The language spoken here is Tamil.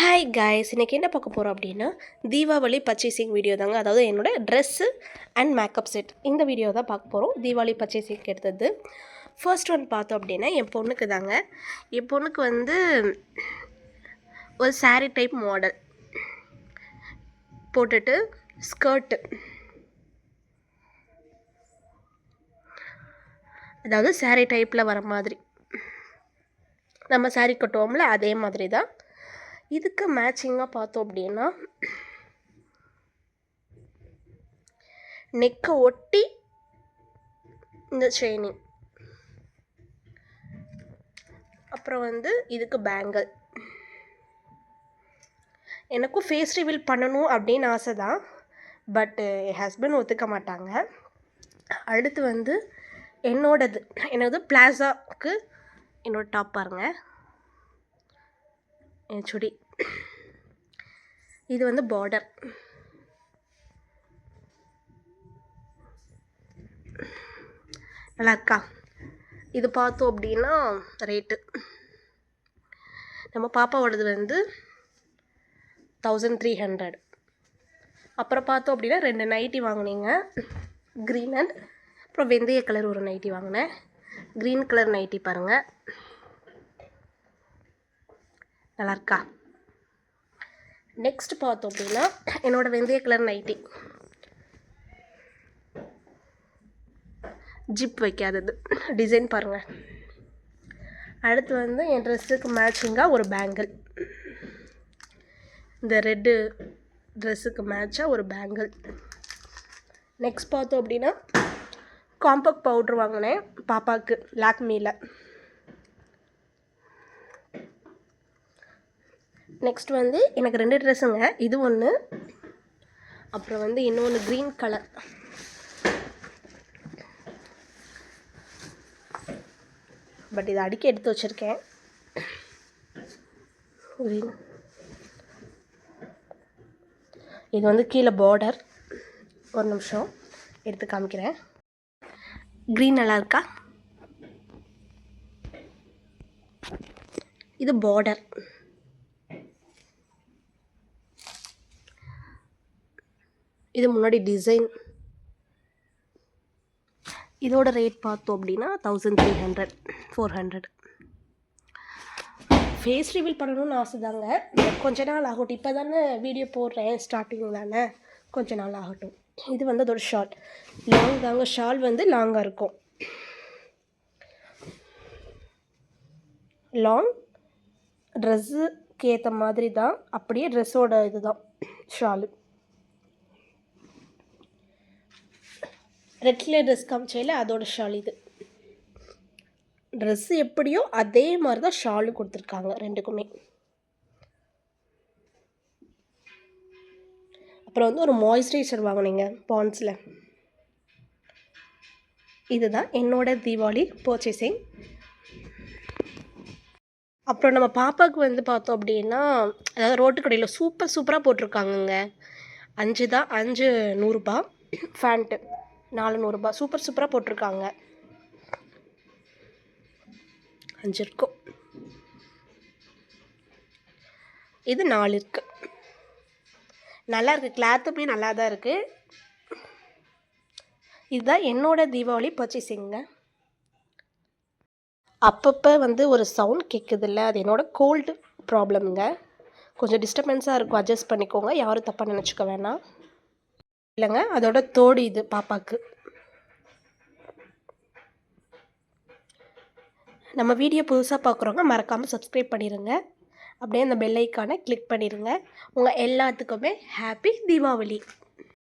ஹாய் காய்ஸ் இன்றைக்கி என்ன பார்க்க போகிறோம் அப்படின்னா தீபாவளி பர்ச்சேசிங் வீடியோ தாங்க. அதாவது என்னோடய ட்ரெஸ்ஸு அண்ட் மேக்கப் செட் இந்த வீடியோ தான் பார்க்க போகிறோம் தீபாவளி பர்ச்சேசிங் எடுத்தது. ஃபர்ஸ்ட் ஒன் பார்த்தோம் அப்படின்னா என் பொண்ணுக்கு தாங்க. என் பொண்ணுக்கு வந்து ஒரு saree டைப் மாடல் போட்டுட்டு ஸ்கர்ட்டு அதாவது saree டைப்பில் வர மாதிரி. நம்ம saree கட்டுவோம்ல அதே மாதிரி தான். இதுக்கு மேட்சிங்காக பார்த்தோம் அப்படின்னா நெக்கை ஒட்டி இந்த செயினிங் அப்புறம் வந்து இதுக்கு பேங்கிள் எனக்கும் ஃபேஸ் ரிவீல் பண்ணணும் அப்படின்னு ஆசை தான் பட்டு என் ஹஸ்பண்ட் ஒத்துக்க மாட்டாங்க. அடுத்து வந்து என்னோடது. என்னது பிளாசாவுக்கு என்னோடய டாப் பாருங்க. சுடி. இது வந்து பார்டர் நல்லா இருக்கா இது பார்த்தோம் அப்படின்னா ரேட்டு நம்ம பாப்பாவோடது வந்து தௌசண்ட் த்ரீ ஹண்ட்ரட் அப்புறம் பார்த்தோம் அப்படின்னா ரெண்டு நைட்டி வாங்கினீங்க. க்ரீன் அண்ட் அப்புறம் வெந்தய கலர் ஒரு நைட்டி வாங்கினேன். க்ரீன் கலர் நைட்டி பாருங்கள் நல்லா இருக்கா நெக்ஸ்ட் பார்த்தோம் அப்படின்னா என்னோட வெந்தய கலர் நைட்டி ஜிப் வைக்காதது. டிசைன் பாருங்கள் அடுத்து வந்து என் ட்ரெஸ்ஸுக்கு மேட்சிங்காக ஒரு பேங்கிள் இந்த ரெட்டு ட்ரெஸ்ஸுக்கு மேட்சாக ஒரு பேங்கிள் நெக்ஸ்ட் பார்த்தோம் அப்படின்னா காம்பக்ட் பவுட்ரு வாங்கினேன் பாப்பாவுக்கு லாக்மியில் நெக்ஸ்ட் வந்து எனக்கு ரெண்டு ட்ரெஸ்ஸுங்க இது ஒன்று அப்புறம் வந்து இன்னொன்று க்ரீன் கலர் பட் இதை அடிக்க எடுத்து வச்சுருக்கேன். க்ரீன் இது வந்து கீழே பார்டர் ஒரு நிமிஷம். எடுத்து காமிக்கிறேன். க்ரீன் நல்லா இருக்கா? இது பார்டர் இது முன்னாடி டிசைன் இதோட ரேட் பார்த்தோம் அப்படின்னா thousand three hundred four hundred face reveal பண்ணணும்னு ஆசை தாங்க கொஞ்ச நாள் ஆகட்டும். இப்போ தானே வீடியோ போடுறேன் ஸ்டார்டிங் தானே கொஞ்ச நாள் ஆகட்டும். இது வந்து அதோட ஷால் லாங் தாங்க. ஷால் வந்து லாங்காக இருக்கும். லாங் ட்ரெஸ்ஸுக்கு ஏற்ற மாதிரி தான் அப்படியே ட்ரெஸ்ஸோட இது தான் ஷாலு ரெட் கலர் ட்ரெஸ் காமிச்சையில் அதோட ஷால் இது. ட்ரெஸ்ஸு எப்படியோ அதே மாதிரி தான் ஷாலும் கொடுத்துருக்காங்க ரெண்டுக்குமே. அப்புறம் வந்து ஒரு மாய்ஸ்சரைசர் வாங்கினீங்க பான்ஸில் இதுதான் என்னோட தீபாவளி பர்ச்சேசிங் அப்புறம் நம்ம பாப்பாவுக்கு வந்து பார்த்தோம் அப்படின்னா அதாவது ரோட்டு கடையில் சூப்பர் சூப்பராக போட்டிருக்காங்கங்க. அஞ்சு தான் அஞ்சு நூறுரூபா ஃபேண்ட்டு நாலு நூறுரூபா சூப்பர் சூப்பராக போட்டிருக்காங்க. அஞ்சு இருக்கும் இது நாலு இருக்கு. நல்லா இருக்குது கிளாத்துமே நல்லா தான் இருக்குது இதுதான் என்னோடய தீபாவளி பர்ச்சேசிங்க அப்பப்போ வந்து ஒரு சவுண்ட் கேட்குதில்ல அது என்னோடய கோல்டு ப்ராப்ளம்ங்க கொஞ்சம் டிஸ்டர்பன்ஸாக இருக்கும். அட்ஜஸ்ட் பண்ணிக்கோங்க. யாரும் தப்பாக நினச்சிக்க வேணாம். இல்லைங்க அதோட தோடு இது பாப்பாக்கு. நம்ம வீடியோ புதுசாக பார்க்குறவங்க மறக்காமல் சப்ஸ்கிரைப் பண்ணிடுங்க அப்படியே அந்த பெல்லைக்கான கிளிக் பண்ணிடுங்க உங்கள் எல்லாத்துக்குமே ஹாப்பி தீபாவளி.